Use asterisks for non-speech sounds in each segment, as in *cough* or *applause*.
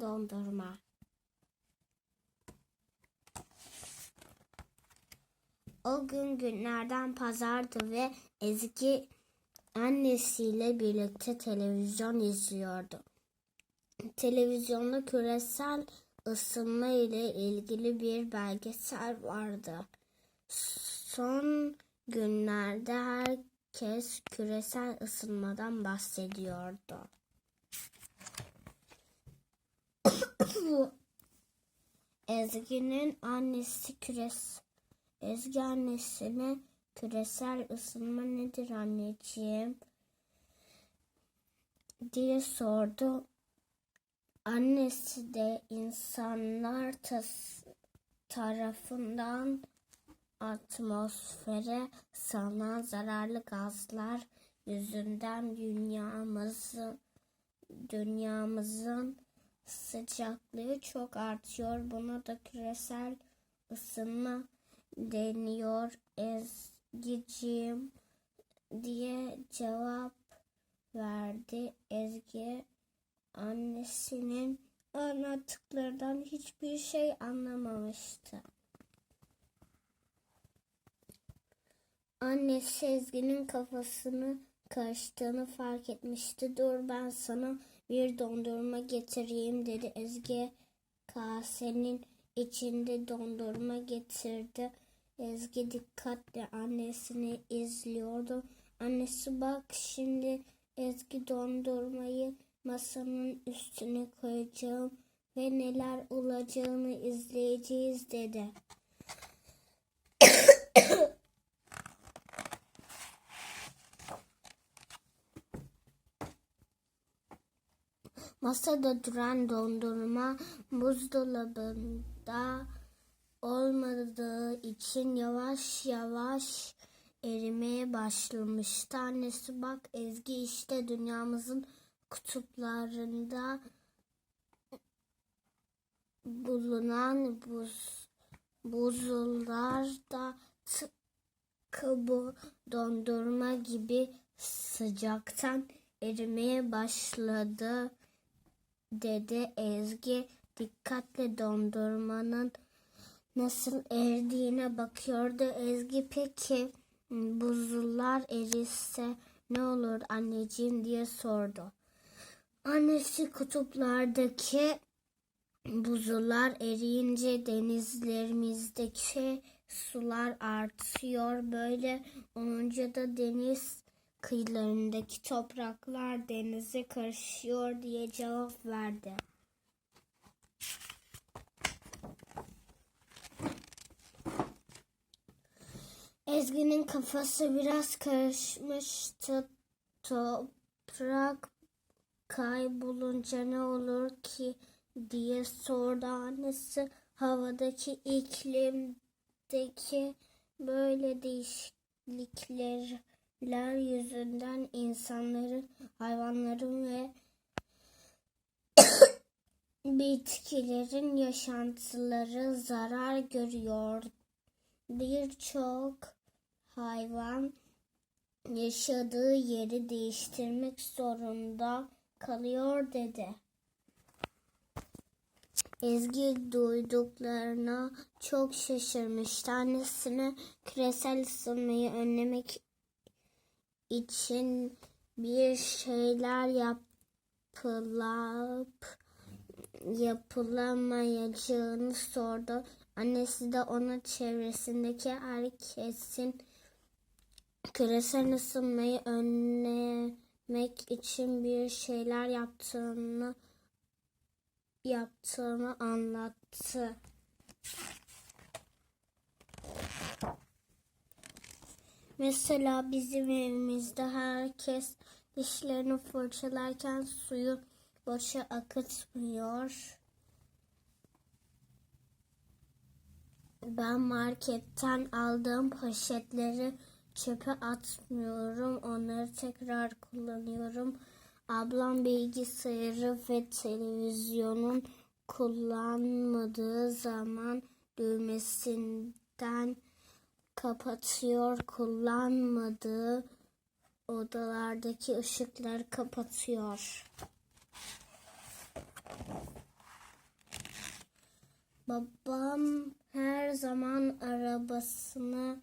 dondurma. O gün günlerden pazardı ve Ezgi annesiyle birlikte televizyon izliyordu. Televizyonda küresel ısınma ile ilgili bir belgesel vardı. Son günlerde herkes küresel ısınmadan bahsediyordu. Ezgi'nin annesi küres Ezgi annesine küresel ısınma nedir anneciğim diye sordu. Annesi de insanlar tas- tarafından atmosfere salınan zararlı gazlar yüzünden dünyamızın dünyamızın sıcaklığı çok artıyor. Buna da küresel ısınma deniyor Ezgi'ciğim diye cevap verdi. Ezgi annesinin anlattıklarından hiçbir şey anlamamıştı. Annesi Ezgi'nin kafasını karıştığını fark etmişti. Dur ben sana bir dondurma getireyim dedi. Ezgi kasenin içinde dondurma getirdi. Ezgi dikkatle annesini izliyordu. Annesi bak şimdi Ezgi dondurmayı masanın üstüne koyacağım ve neler olacağını izleyeceğiz dedi. Masada duran dondurma buzdolabında olmadığı için yavaş yavaş erimeye başlamıştı. Annesi bak Ezgi işte dünyamızın kutuplarında bulunan buz buzullar da tıpkı bu dondurma gibi sıcaktan erimeye başladı dedi Ezgi dikkatle dondurmanın nasıl eridiğine bakıyordu. Ezgi peki buzullar erirse ne olur anneciğim diye sordu. Annesi kutuplardaki buzullar eriyince denizlerimizdeki sular artıyor. Böyle olunca da deniz kıyılarındaki topraklar denize karışıyor diye cevap verdi. Ezgi'nin kafası biraz karışmıştı. Toprak kaybolunca ne olur ki diye sordu annesi. Havadaki iklimdeki böyle değişiklikler yüzünden insanların, hayvanların ve *coughs* bitkilerin yaşantıları zarar görüyor. Birçok hayvan yaşadığı yeri değiştirmek zorunda kalıyor dedi. Ezgi duyduklarına çok şaşırmıştı. Annesine küresel ısınmayı önlemek için bir şeyler yapılıp yapılamayacağını sordu. Annesi de ona çevresindeki herkesin küresel ısınmayı önlemek için bir şeyler yaptığını yaptığını anlattı. Mesela bizim evimizde herkes dişlerini fırçalarken suyu boşa akıtmıyor. Ben marketten aldığım poşetleri çöpe atmıyorum. Onları tekrar kullanıyorum. Ablam bilgisayarı ve televizyonun kullanmadığı zaman düğmesinden kapatıyor. Kullanmadığı odalardaki ışıkları kapatıyor. Babam her zaman arabasını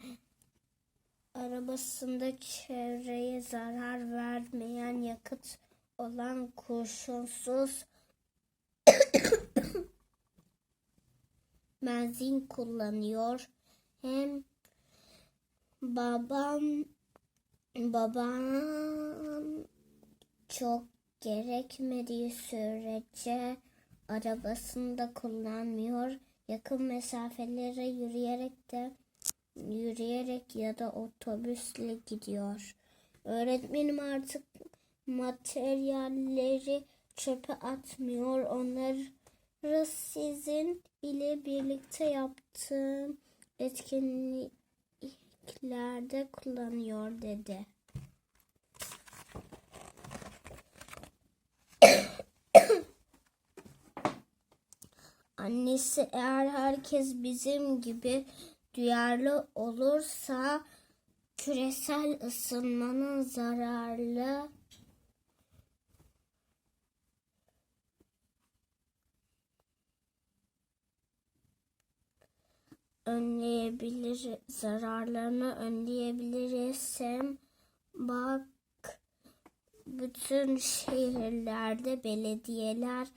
arabasında çevreye zarar vermeyen yakıt olan kurşunsuz *coughs* benzin kullanıyor. Hem babam babam çok gerekmediği sürece arabasını da kullanmıyor. Yakın mesafelere yürüyerek de yürüyerek ya da otobüsle gidiyor. Öğretmenim artık materyalleri çöpe atmıyor. Onları sizin ile birlikte yaptığım etkinliklerde kullanıyor dedi. *coughs* Annesi eğer herkes bizim gibi duyarlı olursa küresel ısınmanın zararlı önleyebilir zararlarını önleyebiliriz. Hem bak bütün şehirlerde belediyeler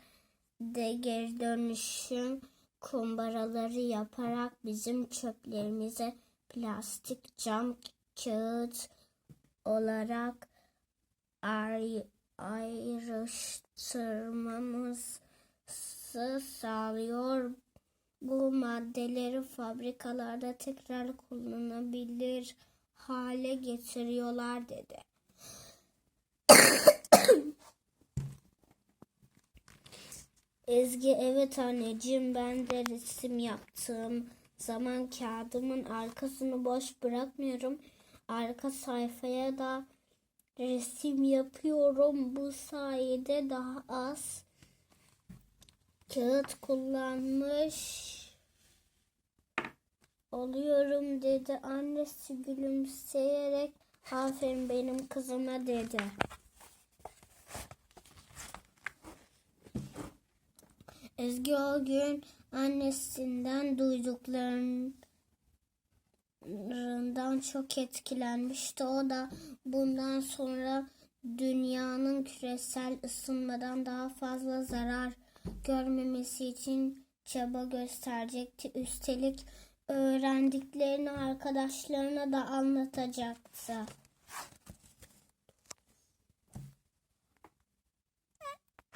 de geri dönüşüm kumbaraları yaparak bizim çöplerimize plastik, cam, kağıt olarak ay ayrıştırmamızı sağlıyor. Bu maddeleri fabrikalarda tekrar kullanılabilir hale getiriyorlar dedi. *coughs* Ezgi evet anneciğim ben de resim yaptığım zaman kağıdımın arkasını boş bırakmıyorum. Arka sayfaya da resim yapıyorum. Bu sayede daha az kağıt kullanmış oluyorum dedi. Annesi gülümseyerek aferin benim kızıma dedi. Ezgi o gün annesinden duyduklarından çok etkilenmişti. O da bundan sonra dünyanın küresel ısınmadan daha fazla zarar görmemesi için çaba gösterecekti. Üstelik öğrendiklerini arkadaşlarına da anlatacaktı.